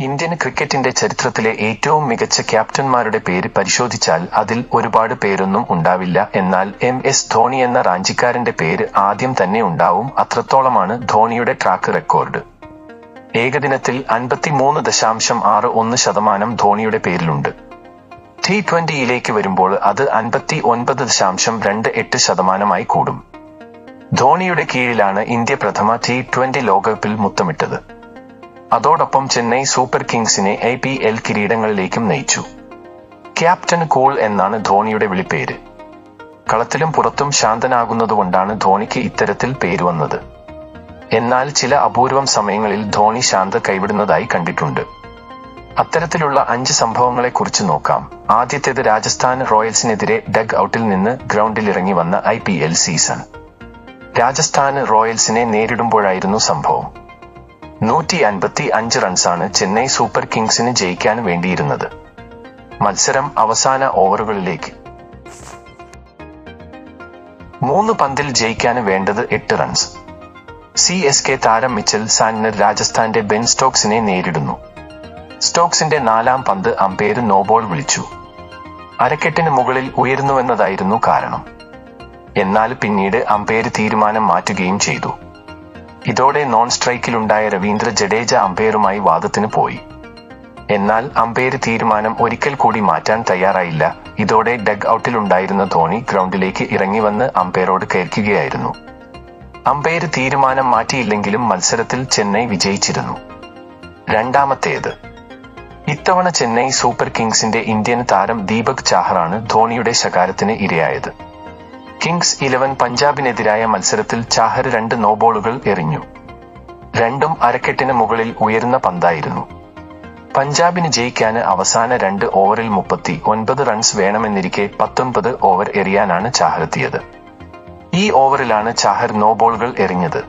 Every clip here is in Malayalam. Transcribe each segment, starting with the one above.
ഇന്ത്യൻ ക്രിക്കറ്റിന്റെ ചരിത്രത്തിലെ ഏറ്റവും മികച്ച ക്യാപ്റ്റന്മാരുടെ പേര് പരിശോധിച്ചാൽ അതിൽ ഒരുപാട് പേരൊന്നും ഉണ്ടാവില്ല. എന്നാൽ എം എസ് ധോണി എന്ന റാഞ്ചിക്കാരന്റെ പേര് ആദ്യം തന്നെ ഉണ്ടാവും. അത്രത്തോളമാണ് ധോണിയുടെ ട്രാക്ക് റെക്കോർഡ് ഏകദിനത്തിൽ അൻപത്തിമൂന്ന് ദശാംശം ആറ് ഒന്ന് ശതമാനം ധോണിയുടെ പേരിലുണ്ട്. ടി ട്വന്റിയിലേക്ക് വരുമ്പോൾ അത് അൻപത്തി ഒൻപത് ദശാംശം രണ്ട് എട്ട് ശതമാനമായി കൂടും. ധോണിയുടെ കീഴിലാണ് ഇന്ത്യ പ്രഥമ ടി ട്വന്റി ലോകകപ്പിൽ മുത്തമിട്ടത്. അതോടൊപ്പം ചെന്നൈ സൂപ്പർ കിങ്സിനെ ഐ പി എൽ കിരീടങ്ങളിലേക്കും നയിച്ചു. ക്യാപ്റ്റൻ കോൾ എന്നാണ് ധോണിയുടെ വിളിപ്പേര്. കളത്തിലും പുറത്തും ശാന്തനാകുന്നതുകൊണ്ടാണ് ധോണിക്ക് ഇത്തരത്തിൽ പേര് വന്നത്. എന്നാൽ ചില അപൂർവം സമയങ്ങളിൽ ധോണി ശാന്ത കൈവിടുന്നതായി കണ്ടിട്ടുണ്ട്. അത്തരത്തിലുള്ള അഞ്ച് സംഭവങ്ങളെക്കുറിച്ച് നോക്കാം. ആദ്യത്തേത് രാജസ്ഥാൻ റോയൽസിനെതിരെ ഡഗ് ഔട്ടിൽ നിന്ന് ഗ്രൗണ്ടിലിറങ്ങി വന്ന ഐ സീസൺ. രാജസ്ഥാൻ റോയൽസിനെ നേരിടുമ്പോഴായിരുന്നു സംഭവം. നൂറ്റി അൻപത്തി അഞ്ച് റൺസാണ് ചെന്നൈ സൂപ്പർ കിങ്സിന് ജയിക്കാൻ വേണ്ടിയിരുന്നത്. മത്സരം അവസാന ഓവറുകളിലേക്ക്. മൂന്ന് പന്തിൽ ജയിക്കാൻ വേണ്ടത് എട്ട് റൺസ്. സി എസ് കെ താരം മിച്ചൽ സാന്റനർ രാജസ്ഥാന്റെ ബെൻ സ്റ്റോക്സിനെ നേരിടുന്നു. സ്റ്റോക്സിന്റെ നാലാം പന്ത് അമ്പയർ നോബോൾ വിളിച്ചു. അരക്കെട്ടിന് മുകളിൽ ഉയരുന്നുവെന്നതായിരുന്നു കാരണം. എന്നാൽ പിന്നീട് അമ്പയർ തീരുമാനം മാറ്റുകയും ചെയ്തു. ഇതോടെ നോൺ സ്ട്രൈക്കിലുണ്ടായ രവീന്ദ്ര ജഡേജ അമ്പയറുമായി വാദത്തിന് പോയി. എന്നാൽ അമ്പയർ തീരുമാനം ഒരിക്കൽ കൂടി മാറ്റാൻ തയ്യാറായില്ല. ഇതോടെ ഡഗ് ഔട്ടിലുണ്ടായിരുന്ന ധോണി ഗ്രൗണ്ടിലേക്ക് ഇറങ്ങി വന്ന് അമ്പയറോട് കയർക്കുകയായിരുന്നു അമ്പയർ തീരുമാനം മാറ്റിയില്ലെങ്കിലും മത്സരത്തിൽ ചെന്നൈ വിജയിച്ചിരുന്നു. രണ്ടാമത്തേത്. ഇത്തവണ ചെന്നൈ സൂപ്പർ കിങ്സിന്റെ ഇന്ത്യൻ താരം ദീപക് ചാഹറാണ് ധോണിയുടെ ശകാരത്തിന് ഇരയായത്. കിങ്സ് ഇലവൻ പഞ്ചാബിനെതിരായ മത്സരത്തിൽ ചാഹർ രണ്ട് നോബോളുകൾ എറിഞ്ഞു. രണ്ടും അരക്കെട്ടിന് മുകളിൽ ഉയർന്ന പന്തായിരുന്നു. പഞ്ചാബിന് ജയിക്കാന് അവസാന രണ്ട് ഓവറിൽ മുപ്പത്തി ഒൻപത് റൺസ് വേണമെന്നിരിക്കെ പത്തൊൻപത് ഓവർ എറിയാനാണ് ചാഹറെത്തിയത്. ഈ ഓവറിലാണ് ചാഹർ നോബോളുകൾ എറിഞ്ഞത്.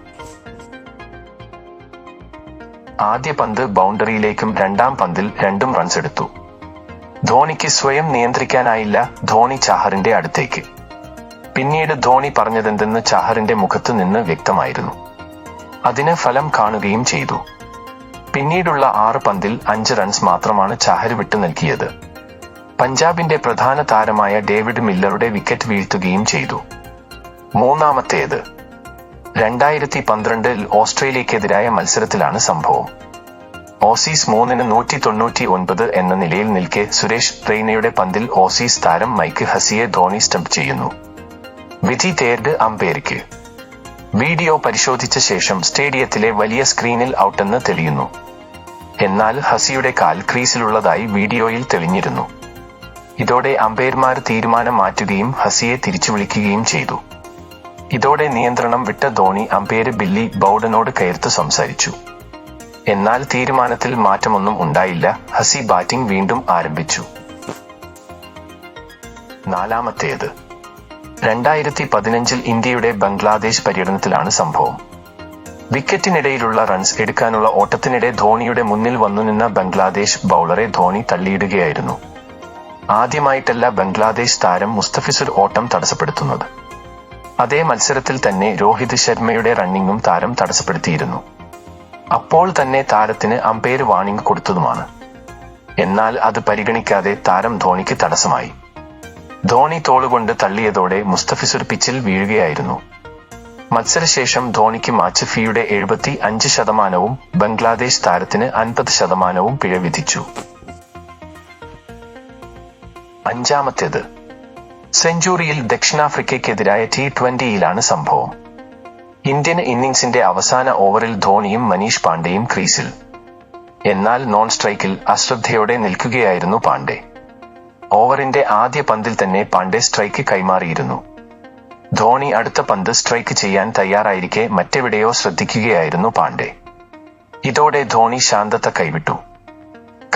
ആദ്യ പന്ത് ബൗണ്ടറിയിലേക്കും രണ്ടാം പന്തിൽ രണ്ടും റൺസ് എടുത്തു. ധോണിക്ക് സ്വയം നിയന്ത്രിക്കാനായില്ല ധോണി ചാഹറിന്റെ അടുത്തേക്ക്. പിന്നീട് ധോണി പറഞ്ഞതെന്തെന്ന് ചാഹറിന്റെ മുഖത്തു നിന്ന് വ്യക്തമായിരുന്നു. അതിന് ഫലം കാണുകയും ചെയ്തു. പിന്നീടുള്ള ആറ് പന്തിൽ അഞ്ച് റൺസ് മാത്രമാണ് ചാഹർ വിട്ടു നൽകിയത്. പഞ്ചാബിന്റെ പ്രധാന താരമായ ഡേവിഡ് മില്ലറുടെ വിക്കറ്റ് വീഴ്ത്തുകയും ചെയ്തു. മൂന്നാമത്തേത്. രണ്ടായിരത്തി പന്ത്രണ്ടിൽ ഓസ്ട്രേലിയക്കെതിരായ മത്സരത്തിലാണ് സംഭവം. ഓസീസ് മൂന്നിന് നൂറ്റി തൊണ്ണൂറ്റി ഒൻപത് എന്ന നിലയിൽ നിൽക്കെ സുരേഷ് റെയ്നയുടെ പന്തിൽ ഓസീസ് താരം മൈക്ക് ഹസിയെ ധോണി സ്റ്റംപ് ചെയ്യുന്നു. വിധി തേർഡ് അമ്പയർക്ക്. വീഡിയോ പരിശോധിച്ച ശേഷം സ്റ്റേഡിയത്തിലെ വലിയ സ്ക്രീനിൽ ഔട്ടെന്ന് തെളിയുന്നു. എന്നാൽ ഹസിയുടെ കാൽ ക്രീസിലുള്ളതായി വീഡിയോയിൽ തെളിഞ്ഞിരുന്നു. ഇതോടെ അമ്പയർമാർ തീരുമാനം മാറ്റുകയും ഹസിയെ തിരിച്ചു വിളിക്കുകയും ചെയ്തു. ഇതോടെ നിയന്ത്രണം വിട്ട ധോണി അമ്പയർ ബില്ലി ബൗഡനോട് കയർത്ത് സംസാരിച്ചു. എന്നാൽ തീരുമാനത്തിൽ മാറ്റമൊന്നും ഉണ്ടായില്ല. ഹസി ബാറ്റിംഗ് വീണ്ടും ആരംഭിച്ചു. നാലാമത്തേത്. രണ്ടായിരത്തി പതിനഞ്ചിൽ ഇന്ത്യയുടെ ബംഗ്ലാദേശ് പര്യടനത്തിലാണ് സംഭവം. വിക്കറ്റിനിടയിലുള്ള റൺസ് എടുക്കാനുള്ള ഓട്ടത്തിനിടെ ധോണിയുടെ മുന്നിൽ വന്നുനിന്ന ബംഗ്ലാദേശ് ബൌളറെ ധോണി തള്ളിയിടുകയായിരുന്നു. ആദ്യമായിട്ടല്ല ബംഗ്ലാദേശ് താരം മുസ്തഫിസുർ ഓട്ടം തടസ്സപ്പെടുത്തുന്നത്. അതേ മത്സരത്തിൽ തന്നെ രോഹിത് ശർമ്മയുടെ റണ്ണിങ്ങും താരം തടസ്സപ്പെടുത്തിയിരുന്നു. അപ്പോൾ തന്നെ താരത്തിന് അമ്പയർ വാണിംഗ് കൊടുത്തതുമാണ്. എന്നാൽ അത് പരിഗണിക്കാതെ താരം ധോണിക്ക് തടസ്സമായി. ധോണി തോളുകൊണ്ട് തള്ളിയതോടെ മുസ്തഫിസുർ പിച്ചിൽ വീഴുകയായിരുന്നു. മത്സരശേഷം ധോണിക്ക് മാച്ച് ഫീയുടെ എഴുപത്തി അഞ്ച് ശതമാനവും ബംഗ്ലാദേശ് താരത്തിന് അൻപത് ശതമാനവും പിഴ വിധിച്ചു. അഞ്ചാമത്തേത്. സെഞ്ചുറിയിൽ ദക്ഷിണാഫ്രിക്കയ്ക്കെതിരായ ടി ട്വന്റിയിലാണ് സംഭവം. ഇന്ത്യൻ ഇന്നിംഗ്സിന്റെ അവസാന ഓവറിൽ ധോണിയും മനീഷ് പാണ്ഡെയും ക്രീസിൽ. എന്നാൽ നോൺ സ്ട്രൈക്കിൽ അശ്രദ്ധയോടെ നിൽക്കുകയായിരുന്നു പാണ്ഡെ. ഓവറിന്റെ ആദ്യ പന്തിൽ തന്നെ പാണ്ഡെ സ്ട്രൈക്ക് കൈമാറിയിരുന്നു. ധോണി അടുത്ത പന്ത് സ്ട്രൈക്ക് ചെയ്യാൻ തയ്യാറായിരിക്കെ മറ്റെവിടെയോ ശ്രദ്ധിക്കുകയായിരുന്നു പാണ്ഡെ. ഇതോടെ ധോണി ശാന്തത കൈവിട്ടു.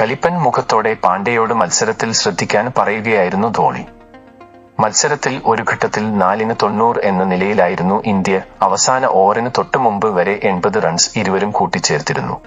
കലിപ്പൻ മുഖത്തോടെ പാണ്ഡെയോട് മത്സരത്തിൽ ശ്രദ്ധിക്കാൻ പറയുകയായിരുന്നു ധോണി. മത്സരത്തിൽ ഒരു ഘട്ടത്തിൽ നാലിന് തൊണ്ണൂറ് എന്ന നിലയിലായിരുന്നു ഇന്ത്യ അവസാന ഓവറിന് തൊട്ടുമുമ്പ് വരെ എൺപത് റൺസ് ഇരുവരും കൂട്ടിച്ചേർത്തിരുന്നു.